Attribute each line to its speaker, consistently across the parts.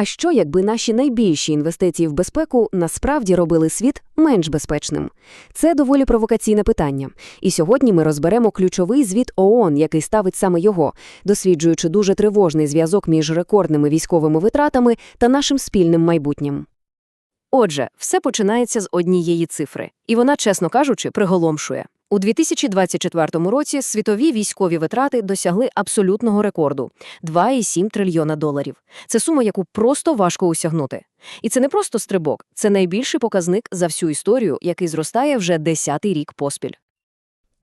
Speaker 1: А що, якби наші найбільші інвестиції в безпеку насправді робили світ менш безпечним? Це доволі провокаційне питання. І сьогодні ми розберемо ключовий звіт ООН, який ставить саме його, досліджуючи дуже тривожний зв'язок між рекордними військовими витратами та нашим спільним майбутнім. Отже, все починається з однієї цифри, і вона, чесно кажучи, приголомшує. У 2024 році світові військові витрати досягли абсолютного рекорду – 2,7 трильйона доларів. Це сума, яку просто важко осягнути. І це не просто стрибок, це найбільший показник за всю історію, який зростає вже десятий рік поспіль.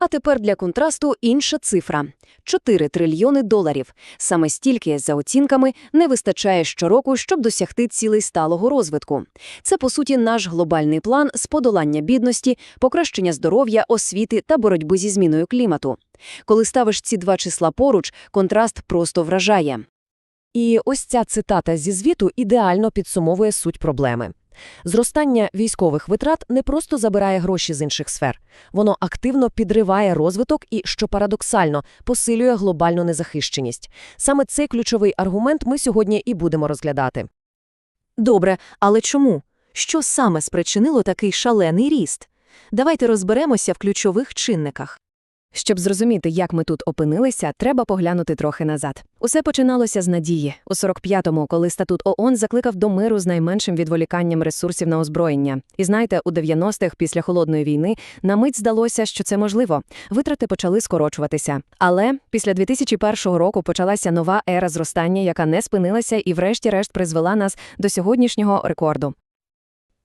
Speaker 1: А тепер для контрасту інша цифра – 4 трильйони доларів. Саме стільки, за оцінками, не вистачає щороку, щоб досягти цілей сталого розвитку. Це, по суті, наш глобальний план з подолання бідності, покращення здоров'я, освіти та боротьби зі зміною клімату. Коли ставиш ці два числа поруч, контраст просто вражає.
Speaker 2: І ось ця цитата зі звіту ідеально підсумовує суть проблеми. Зростання військових витрат не просто забирає гроші з інших сфер, воно активно підриває розвиток і, що парадоксально, посилює глобальну незахищеність. Саме цей ключовий аргумент ми сьогодні і будемо розглядати.
Speaker 1: Добре, але чому? Що саме спричинило такий шалений ріст? Давайте розберемося в ключових чинниках. Щоб зрозуміти, як ми тут опинилися, треба поглянути трохи назад. Усе починалося з надії. У 45-му, коли статут ООН закликав до миру з найменшим відволіканням ресурсів на озброєння. І знаєте, у 90-х, після Холодної війни, на мить здалося, що це можливо. Витрати почали скорочуватися. Але після 2001 року почалася нова ера зростання, яка не спинилася і врешті-решт призвела нас до сьогоднішнього рекорду.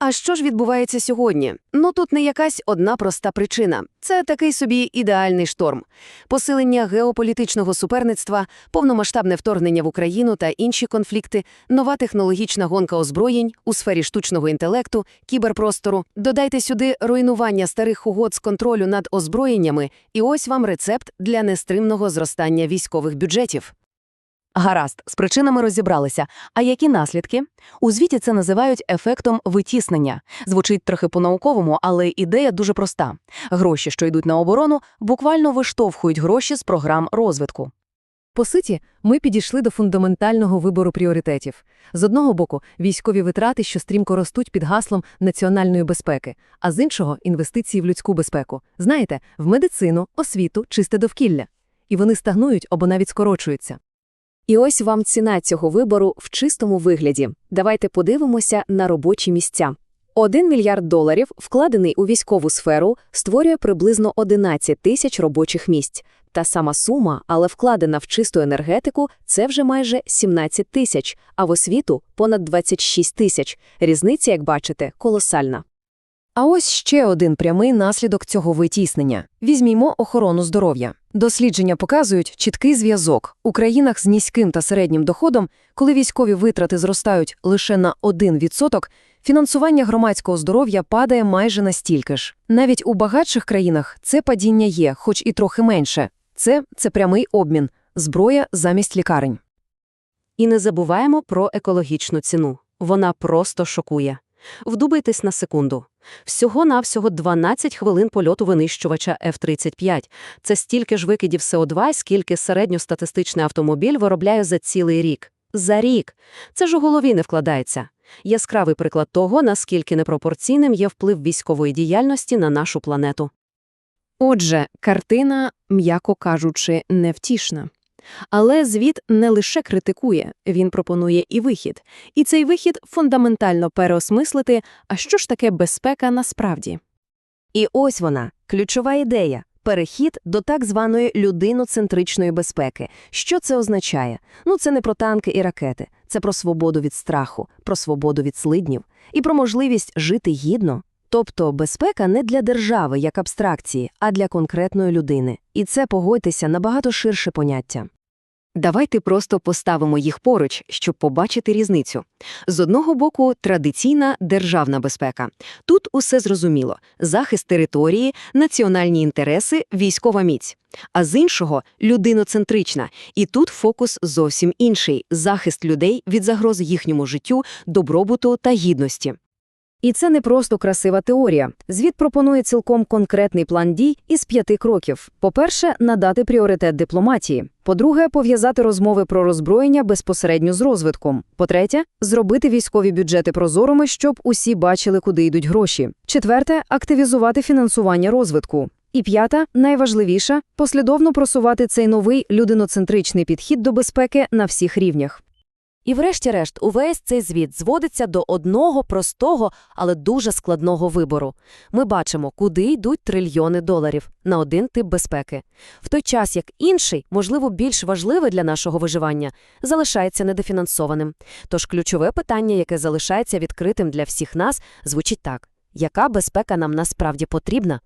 Speaker 1: А що ж відбувається сьогодні? Ну тут не якась одна проста причина. Це такий собі ідеальний шторм. Посилення геополітичного суперництва, повномасштабне вторгнення в Україну та інші конфлікти, нова технологічна гонка озброєнь у сфері штучного інтелекту, кіберпростору. Додайте сюди руйнування старих угод з контролю над озброєннями, і ось вам рецепт для нестримного зростання військових бюджетів. Гаразд, з причинами розібралися. А які наслідки? У звіті це називають ефектом витіснення. Звучить трохи по-науковому, але ідея дуже проста. Гроші, що йдуть на оборону, буквально виштовхують гроші з програм розвитку.
Speaker 2: По суті, ми підійшли до фундаментального вибору пріоритетів. З одного боку, військові витрати, що стрімко ростуть під гаслом національної безпеки, а з іншого – інвестиції в людську безпеку. Знаєте, в медицину, освіту, чисте довкілля. І вони стагнують або навіть скорочуються.
Speaker 1: І ось вам ціна цього вибору в чистому вигляді. Давайте подивимося на робочі місця. Один мільярд доларів, вкладений у військову сферу, створює приблизно 11 тисяч робочих місць. Та сама сума, але вкладена в чисту енергетику, це вже майже 17 тисяч, а в освіту – понад 26 тисяч. Різниця, як бачите, колосальна.
Speaker 2: А ось ще один прямий наслідок цього витіснення. Візьмімо охорону здоров'я. Дослідження показують чіткий зв'язок. У країнах з низьким та середнім доходом, коли військові витрати зростають лише на 1%, фінансування громадського здоров'я падає майже настільки ж. Навіть у багатших країнах це падіння є, хоч і трохи менше. Це, це прямий обмін, зброя замість лікарень.
Speaker 1: І не забуваємо про екологічну ціну. Вона просто шокує. Вдумайтесь на секунду. Всього-навсього 12 хвилин польоту винищувача F-35. Це стільки ж викидів СО2, скільки середньостатистичний автомобіль виробляє за цілий рік. За рік. Це ж у голові не вкладається. Яскравий приклад того, наскільки непропорційним є вплив військової діяльності на нашу планету. Отже, картина, м'яко кажучи, невтішна. Але звіт не лише критикує, він пропонує і вихід. І цей вихід фундаментально переосмислити, а що ж таке безпека насправді. І ось вона, ключова ідея. Перехід до так званої людиноцентричної безпеки. Що це означає? Ну, це не про танки і ракети, це про свободу від страху, про свободу від слиднів і про можливість жити гідно. Тобто безпека не для держави як абстракції, а для конкретної людини. І це, погодьтеся, набагато ширше поняття. Давайте просто поставимо їх поруч, щоб побачити різницю. З одного боку, традиційна державна безпека. Тут усе зрозуміло – захист території, національні інтереси, військова міць. А з іншого – людиноцентрична. І тут фокус зовсім інший – захист людей від загроз їхньому життю, добробуту та гідності.
Speaker 2: І це не просто красива теорія. Звіт пропонує цілком конкретний план дій із п'яти кроків. По-перше, надати пріоритет дипломатії. По-друге, пов'язати розмови про роззброєння безпосередньо з розвитком. По-третє, зробити військові бюджети прозорими, щоб усі бачили, куди йдуть гроші. Четверте, активізувати фінансування розвитку. І п'ята, найважливіша – послідовно просувати цей новий людиноцентричний підхід до безпеки на всіх рівнях.
Speaker 1: І врешті-решт, увесь цей звіт зводиться до одного простого, але дуже складного вибору. Ми бачимо, куди йдуть трильйони доларів на один тип безпеки. В той час, як інший, можливо, більш важливий для нашого виживання, залишається недофінансованим. Тож ключове питання, яке залишається відкритим для всіх нас, звучить так. Яка безпека нам насправді потрібна?